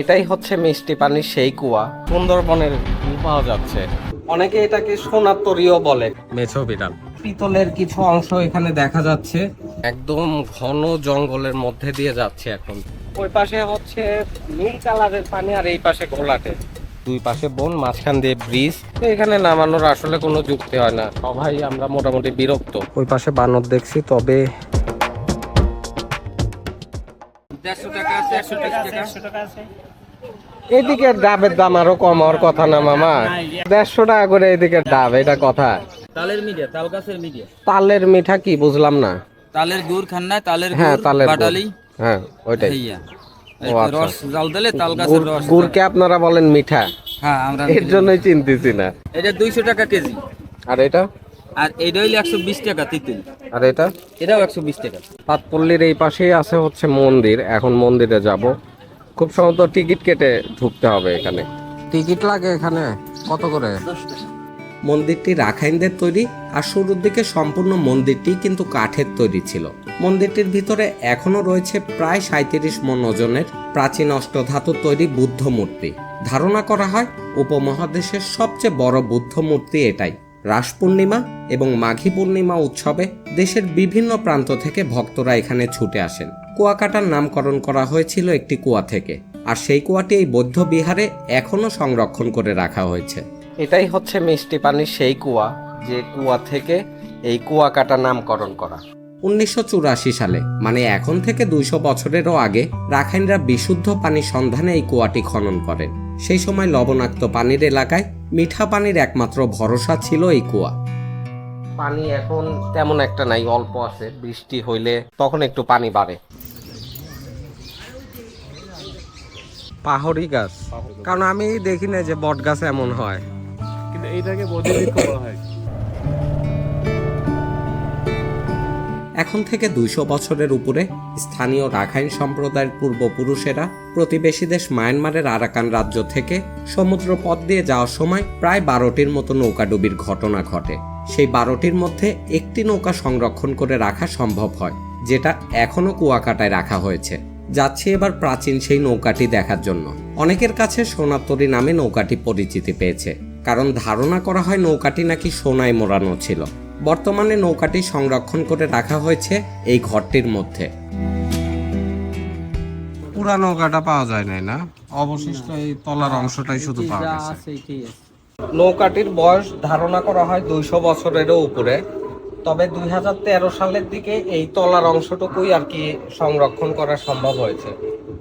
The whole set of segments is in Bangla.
এটাই হচ্ছে মিষ্টি পানির সেই কুয়া। সুন্দরবনের পাওয়া যাচ্ছে। অনেকে এটাকে সোনার তরিও বলে। মেছো বিড়াল। পিতলের কিছু অংশ এখানে দেখা যাচ্ছে। একদম ঘন জঙ্গলের মধ্যে দিয়ে যাচ্ছে এখন। ওই পাশে হচ্ছে নীল কালারের পানি আর এই পাশে ঘোলাটে দুই পাশে বন মাঝখান দিয়ে ব্রিজ। তো এখানে নামানোর আসলে কোনো যুক্তি হয় না। সবাই আমরা মোটামুটি বিরক্ত। ওই পাশে বানর দেখছি তবে দেড়শো টাকা আছে একশো টাকা এদিকে ডাবের দাম আরও কম হওয়ার কথা না মামা। দেড়শো টাকা করে এদিকে ডাব এটা কথা। তালের মিডিয়া তাল গাছের মিডিয়া। তালের মিঠা কি বুঝলাম না। তালের গুড় খান না তালের হ্যাঁ তালের বাটালি। হ্যাঁ ওইটাই। আচ্ছা। রস জাল দিলে তাল গাছের রস। গুড়কে আপনারা বলেন মিঠা। হ্যাঁ আমরা এর জন্যই চিনতেছি না। এটা দুইশো টাকা কেজি। আর এটা? আর এইটা হইলে একশো বিশ টাকা তিতুল। আর এটা? এটাও একশো বিশ টাকা। পাতপল্লির এই পাশেই আছে হচ্ছে মন্দির। এখন মন্দিরে যাব। খুব সম্ভবত টিকিট কেটে ঢুকতে হবে এখানে। টিকিট লাগে এখানে? কত করে? মন্দিরটি রাখাইনদের তৈরি আর শুরুর দিকে সম্পূর্ণ মন্দিরটি কিন্তু কাঠের তৈরি ছিল। মন্দিরটির ভিতরে এখনও রয়েছে প্রায় সাঁত্রিশ মন ওজনের প্রাচীন অষ্টধাতুর তৈরি বুদ্ধ মূর্তি। ধারণা করা হয় উপমহাদেশের সবচেয়ে বড় বুদ্ধ মূর্তি এটাই। রাস পূর্ণিমা এবং মাঘী পূর্ণিমা উৎসবে দেশের বিভিন্ন প্রান্ত থেকে ভক্তরা এখানে ছুটে আসেন। কুয়াকাটার নামকরণ করা হয়েছিল একটি কুয়া থেকে আর সেই কুয়াটি এই বৌদ্ধ বিহারে এখনও সংরক্ষণ করে রাখা হয়েছে। এটাই হচ্ছে মিষ্টি পানির সেই কুয়া যে কুয়া থেকে এই কুয়াকাটা নামকরণ করা। উনিশশো চুরাশি সালে মানে এখন থেকে দুইশো বছরেরও আগে রাখাইনরা বিশুদ্ধ পানির সন্ধানে এই কুয়াটি খনন করেন। সেই সময় লবণাক্ত পানির এলাকায় মিঠা পানির একমাত্র ভরসা ছিল এই কুয়া। পানি এখন তেমন একটা নাই অল্প আছে বৃষ্টি হইলে তখন একটু পানি বাড়ে। পাহরি গাছ। কারণ আমি দেখি না যে বট গাছ এমন হয়। কিন্তু এইটাকে বদ্রবৃক্ষ বলা হয়। এখন থেকে দুইশো বছরের উপরে স্থানীয় রাখাইন সম্প্রদায়ের পূর্বপুরুষেরা প্রতিবেশী দেশ মায়ানমারের আরাকান রাজ্য থেকে সমুদ্র পথ দিয়ে যাওয়ার সময় প্রায় বারোটির মতো নৌকাডুবির ঘটনা ঘটে। সেই বারোটির মধ্যে একটি নৌকা সংরক্ষণ করে রাখা সম্ভব হয় যেটা এখনও কুয়াকাটায় রাখা হয়েছে। যাচ্ছি এবার প্রাচীন সেই নৌকাটি দেখার জন্য। অনেকের কাছে সোনাতরি নামে নৌকাটি পরিচিতি পেয়েছে। কারণ ধারণা করা হয় নৌকাটি নাকি সোনায় মোড়ানো ছিল। বর্তমানে নৌকাটি সংরক্ষণ করে রাখা হয়েছে এই ঘরটির মধ্যে। পুরা নৌকাটা পাওয়া যায় নাই না? অবশিষ্ট এই তলার অংশটাই শুধু পাওয়া গেছে। নৌকাটির বয়স ধারণা করা হয় দুইশো বছরেরও উপরে। তবে দুই হাজার তেরো সালের দিকে এই তলার অংশটুকুই আর কি সংরক্ষণ করা সম্ভব হয়েছে।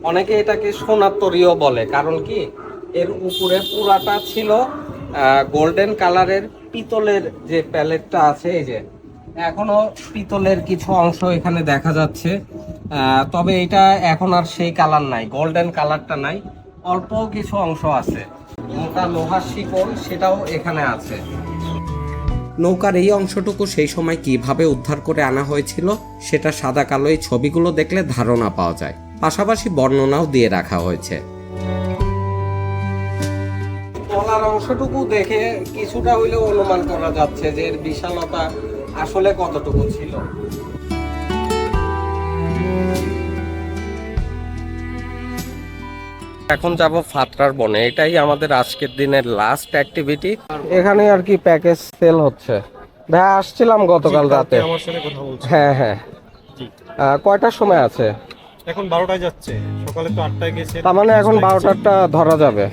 অনেকে এটাকে সোনার তরিও বলে, কারণ কি? এর উপরে পুরাটা ছিল গোল্ডেন কালারের পিতলের যে প্যালেটটা আছে, এই যে, এখনও পিতলের কিছু অংশ এখানে দেখা যাচ্ছে। তবে এটা এখন আর সেই কালার নাই গোল্ডেন কালারটা নাই, অল্প কিছু অংশ আছে। মোটা লোহার শিকল সেটাও এখানে আছে। নৌকার এই অংশটুকু সেই সময় কীভাবে উদ্ধার করে আনা হয়েছিল, সেটা সাদা কালো এই ছবিগুলো দেখলে ধারণা পাওয়া যায়। পাশাপাশি বর্ণনাও দিয়ে রাখা হয়েছে। তলার অংশটুকু দেখে কিছুটা হইলেও অনুমান করা যাচ্ছে যে এর বিশালতা আসলে কতটুকু ছিল। এখন যাব ফাতরার বনে। এটাই আমাদের আজকের দিনের লাস্ট অ্যাক্টিভিটি এখানে আর কি প্যাকেজ সেল হচ্ছে। ভাই আসছিলাম গতকাল রাতে। আমার সাথে কথা বলছি। হ্যাঁ হ্যাঁ। কয়টার সময় আছে? এখন বারোটায় যাচ্ছে। সকালে তো আটটায় গেছে। তার মানে এখন বারোটারটা ধরা যাবে।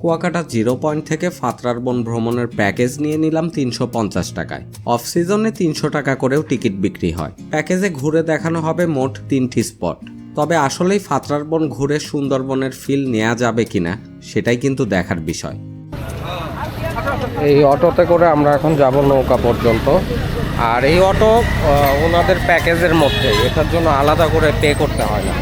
কুয়াকাটা জিরো পয়েন্ট থেকে ফাতরার বন ভ্রমণের প্যাকেজ নিয়ে নিলাম তিনশো পঞ্চাশ টাকায়। অফ সিজনে তিনশো টাকা করেও টিকিট বিক্রি হয়। প্যাকেজে ঘুরে দেখানো হবে মোট তিনটি স্পট। তবে আসলেই ফাতরার বন ঘুরে সুন্দরবনের ফিল নেওয়া যাবে কিনা সেটাই কিন্তু দেখার বিষয়। এই অটোতে করে আমরা এখন যাব নৌকা পর্যন্ত। আর এই অটো ওনাদের প্যাকেজের মধ্যে এটার জন্য আলাদা করে পে করতে হয় না।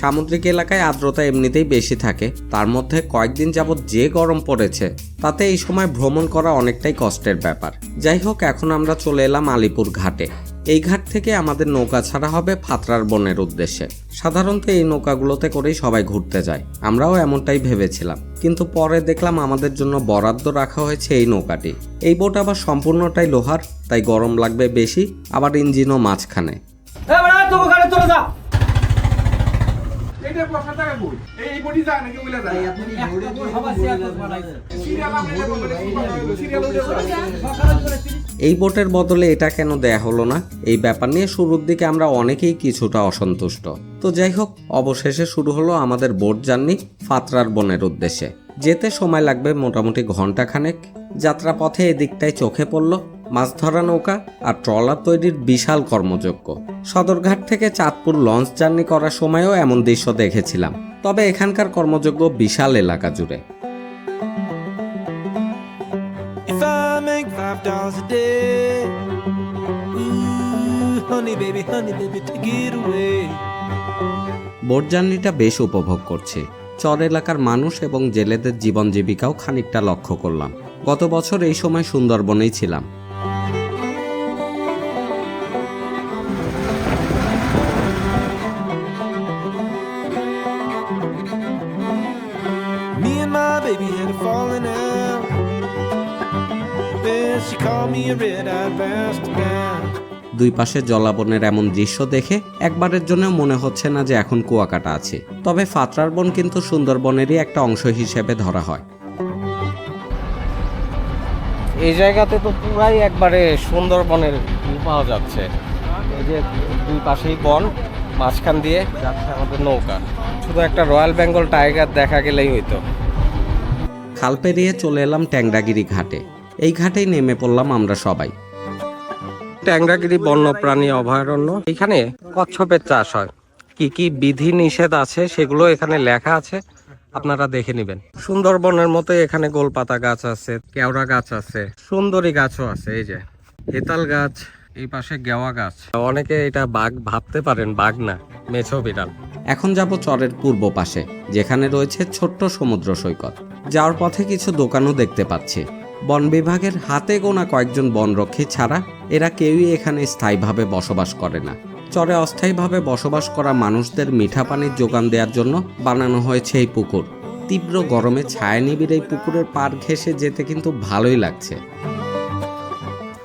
সামুদ্রিক এলাকায় আর্দ্রতা এমনিতেই বেশি থাকে তার মধ্যে কয়েকদিন যাবৎ যে গরম পড়েছে তাতে এই সময় ভ্রমণ করা অনেকটাই কষ্টের ব্যাপার। যাই হোক এখন আমরা চলে এলাম আলিপুর ঘাটে এই ঘাট থেকে আমাদের নৌকা ছাড়া হবে ফাতরার বনের উদ্দেশ্যে। সাধারণত এই নৌকাগুলোতে করেই সবাই ঘুরতে যায়। আমরাও এমনটাই ভেবেছিলাম। কিন্তু পরে দেখলাম আমাদের জন্য বরাদ্দ রাখা হয়েছে এই নৌকাটি। এই বোট আবার সম্পূর্ণটাই লোহার, তাই গরম লাগবে বেশি, আবার ইঞ্জিনও মাঝখানে। এটা বসার জায়গা কই? এই বডি যায় নাকি ওইলা যায়? সিরিয়াল আপনি এটা বলবেন সিরিয়াল ওইটা এই বোটের বদলে এটা কেন দেয়া হলো না? এই ব্যাপার নিয়ে শুরুর দিকে আমরা অনেকেই কিছুটা অসন্তুষ্ট। তো যাই হোক অবশেষে শুরু হলো আমাদের বোট জার্নি ফাতরার বনের উদ্দেশ্যে। যেতে সময় লাগবে মোটামুটি ঘণ্টা খানেক যাত্রাপথে এদিকটায় চোখে পড়ল। মাছ ধরা নৌকা আর ট্রলার তৈরির বিশাল কর্মযোগ্য। সদরঘাট থেকে চাঁদপুর লঞ্চ জার্নি করার সময়ও এমন দৃশ্য দেখেছিলাম তবে এখানকার কর্মযোগ্য বিশাল এলাকা জুড়ে. বোট জার্নিটা বেশ উপভোগ করছি। চর এলাকার মানুষ এবং জেলেদের জীবন জীবিকাও খানিকটা লক্ষ্য করলাম। গত বছর এই সময় সুন্দরবনেই ছিলাম। দুই পাশে জলাবনের এমন দৃশ্য দেখে একবারের জন্য মনে হচ্ছে না যে এখন কুয়াকাটা আছে। তবে ফাতরার বন কিন্তু সুন্দরবনেরই একটা অংশ হিসেবে ধরা হয়। এই জায়গাতে তো পুরাই একবারে সুন্দরবনের পাওয়া যাচ্ছে। এই যে দুই পাশেই বন মাঝখান দিয়ে যাচ্ছে আমাদের নৌকা। শুধু একটা রয়্যাল বেঙ্গল টাইগার দেখা গেলেই হইতো। খাল পেরিয়ে চলে এলাম ট্যাংরাগিরি ঘাটে। এই ঘাটেই নেমে পড়লাম আমরা সবাই। ট্যাংরাগিরি বন্যপ্রাণী অভয়ারণ্য এখানে কচ্ছপের চাষ হয়। কি কি বিধি নিষেধ আছে সেগুলো এখানে লেখা আছে আপনারা দেখে নেবেন। সুন্দরবনের মতো এখানে গোলপাতা গাছ আছে কেওড়া গাছ আছে সুন্দরী গাছও আছে এই যে। হেতাল গাছ এই পাশে গেওয়া গাছ। অনেকে এটা বাঘ ভাবতে পারেন বাঘ না মেছো বিড়াল। এখন যাব চরের পূর্ব পাশে যেখানে রয়েছে ছোট্ট সমুদ্র সৈকত। যাওয়ার পথে কিছু দোকানও দেখতে পাচ্ছি। বন বিভাগের হাতে গোনা কয়েকজন বনরক্ষী ছাড়া এরা কেউই এখানে স্থায়ীভাবে বসবাস করে না। চরে অস্থায়ীভাবে বসবাস করা মানুষদের মিঠা পানির যোগান দেওয়ার জন্য বানানো হয়েছে এই পুকুর। তীব্র গরমে ছায়া নিবিড় এই পুকুরের পার ঘেঁষে যেতে কিন্তু ভালোই লাগছে।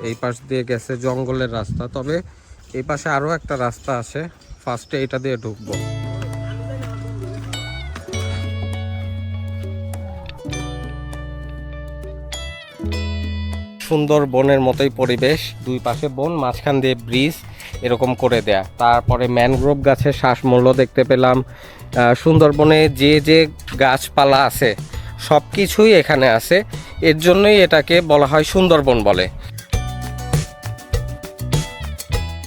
এই পাশ দিয়ে গেছে জঙ্গলের রাস্তা, তবে এই পাশে আরও একটা রাস্তা আছে। ফার্স্টে এটা দিয়ে ঢুকবো। সুন্দর বনের মতোই পরিবেশ। দুই পাশে বন, মাঝখান দিয়ে ব্রিজ এরকম করে দেয়া। তারপরে ম্যানগ্রোভ গাছের শ্বাসমূল্য দেখতে পেলাম। সুন্দরবনে যে যে গাছপালা আছে সব কিছুই এখানে আছে। এর জন্যই এটাকে বলা হয় সুন্দরবন বলে।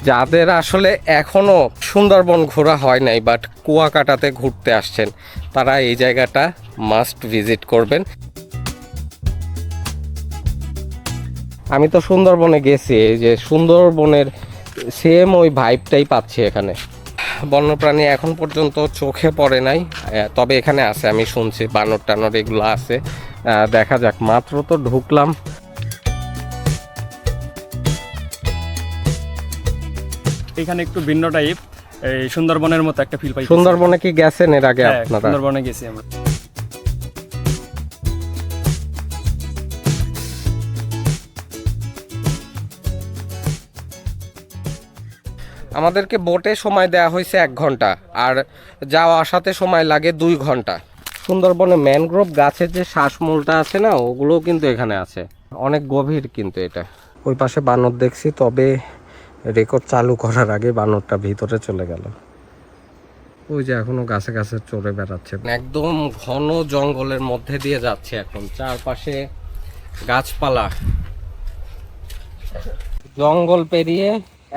যাদের আসলে এখনও সুন্দরবন ঘোরা হয় নাই, বাট কুয়াকাটাতে ঘুরতে আসছেন, তারা এই জায়গাটা মাস্ট ভিজিট করবেন। আমি তো সুন্দরবনে গেছি যে সুন্দরবনের সেম ওই ভাইবটাই পাচ্ছি এখানে। বন্যপ্রাণী এখন পর্যন্ত চোখে পড়ে নাই তবে এখানে আছে আমি শুনছি বানর টানর এগুলো আছে দেখা যাক মাত্র তো ঢুকলাম। এখানে একটু ভিন্ন টাইপ এই সুন্দরবনের মতো একটা ফিল পাই সুন্দরবনে কি গেছেন এর আগে হ্যাঁ, আপনারা? সুন্দরবনে গেছি আমরা। আমাদেরকে বোটে সময় দেওয়া হয়েছে এক ঘণ্টা, আর যাওয়া আসাতে সময় লাগে দুই ঘণ্টা। সুন্দরবনে ম্যানগ্রোভ গাছের যে শ্বাসমূলটা আছে না, ওগুলোও কিন্তু এখানে আছে। অনেক গভীর কিন্তু এটা। ওই পাশে বানর দেখছি, তবে রেকর্ড চালু করার আগে বানরটা ভিতরে চলে গেল। ওই যে এখনও গাছে গাছে চড়ে বেড়াচ্ছে। একদম ঘন জঙ্গলের মধ্যে দিয়ে যাচ্ছে এখন। চারপাশে গাছপালা। জঙ্গল পেরিয়ে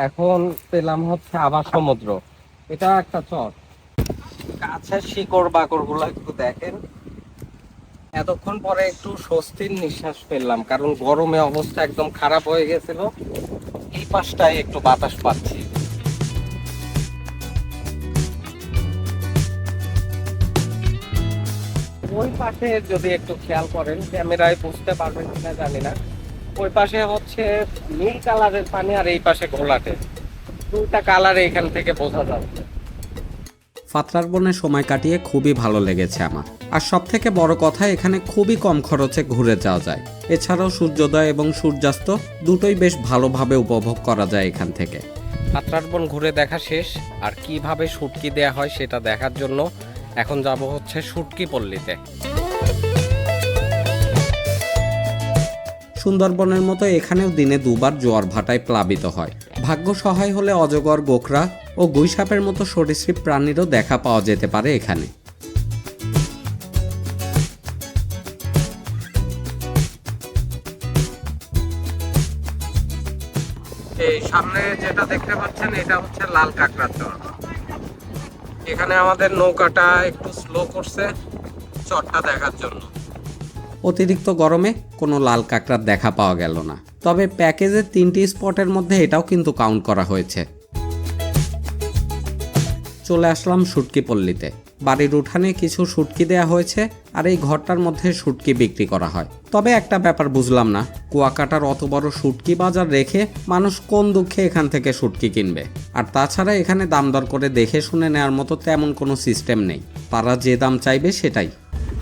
এখন পেলাম হচ্ছে আবার সমুদ্র। এটা একটা চর। গাছের শিকড় বাকড়গুলো একটু দেখেন। এতক্ষণ পরে একটু স্বস্তির নিঃশ্বাস ফেললাম, কারণ গরমে অবস্থা একদম খারাপ হয়ে গেছিল। এই পাশটায় একটু বাতাস পাচ্ছি। ওই পাশে যদি একটু খেয়াল করেন, ক্যামেরায় বুঝতে পারবেন কিনা জানি না। ওই পাশে হচ্ছে নীল কালারের পানি আর এই পাশে ঘোলাটে। দুইটা কালার এখান থেকে বোঝা যাচ্ছে ফাতরার বনে সময় কাটিয়ে খুবই ভালো লেগেছে আমার। আর সব থেকে বড় কথা এখানে খুবই কম খরচে ঘুরে যাওয়া যায়। এছাড়াও সূর্যোদয় এবং সূর্যাস্ত দুটোই বেশ ভালোভাবে উপভোগ করা যায় এখান থেকে। ফাতরার বন ঘুরে দেখা শেষ আর কীভাবে শুটকি দেয়া হয় সেটা দেখার জন্য এখন যাব হচ্ছে সুটকি পল্লীতে। সুন্দরবনের মতো এখানেও দিনে দুবার জোয়ার ভাটায় প্লাবিত হয়। ভাগ্য সহায় হলে অজগর, গোখরা ও গুইসাপের মতো সরীসৃপ প্রাণীরও দেখা পাওয়া যেতে পারে এখানে। এই সামনে যেটা দেখতে পাচ্ছেন, এটা হচ্ছে লাল কাঁকড়ার চর। এখানে আমাদের নৌকাটা একটু স্লো করছে, চরটা দেখার জন্য। অতিরিক্ত গরমে কোনো লাল কাঁকড়ার দেখা পাওয়া গেল না। তবে প্যাকেজের তিনটি স্পটের মধ্যে এটাও কিন্তু কাউন্ট করা হয়েছে। চলে আসলাম শুটকি পল্লীতে। বাড়ির উঠানে কিছু শুটকি দেয়া হয়েছে আর এই ঘরটার মধ্যে শুটকি বিক্রি করা হয়। তবে একটা ব্যাপার বুঝলাম না, কুয়াকাটার অত বড় শুটকি বাজার রেখে মানুষ কোন দুঃখে এখান থেকে শুটকি কিনবে? আর তাছাড়া এখানে দাম দর করে দেখে শুনে নেওয়ার মতো তেমন কোনো সিস্টেম নেই। তারা যে দাম চাইবে সেটাই।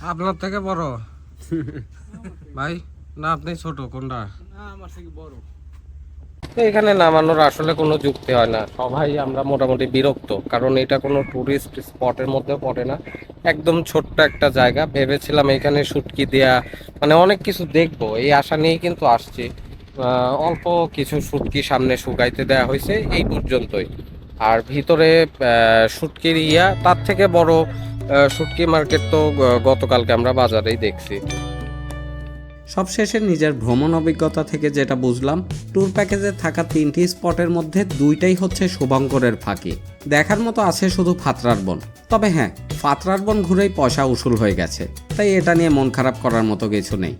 আপনার থেকে বড়? ভাই না আপনি ছোট কোনটা? এখানে নামানোর আসলে কোনো যুক্তি হয় না। সবাই আমরা মোটামুটি বিরক্ত কারণ এটা কোনো টুরিস্ট স্পটের মধ্যে পড়ে না। একদম ছোট্ট একটা জায়গা ভেবেছিলাম এখানে শুটকি দেয়া মানে অনেক কিছু দেখব এই আশা নিয়েই কিন্তু আসছি। অল্প কিছু শুটকি সামনে শুকাইতে দেয়া হয়েছে এই পর্যন্তই। আর ভিতরে আহ, শুটকির ইয়া তার থেকে বড় শুটকি মার্কেট তো গতকালকে আমরা বাজারেই দেখছি। সবশেষে নিজের ভ্রমণ অভিজ্ঞতা থেকে যেটা বুঝলাম ট্যুর প্যাকেজে থাকা তিনটি স্পটের মধ্যে দুইটাই হচ্ছে শুভঙ্করের ফাঁকি। দেখার মতো আছে শুধু ফাতরার বন। তবে হ্যাঁ ফাতরার বন ঘুরেই পয়সা উসুল হয়ে গেছে। তাই এটা নিয়ে মন খারাপ করার মতো কিছু নেই।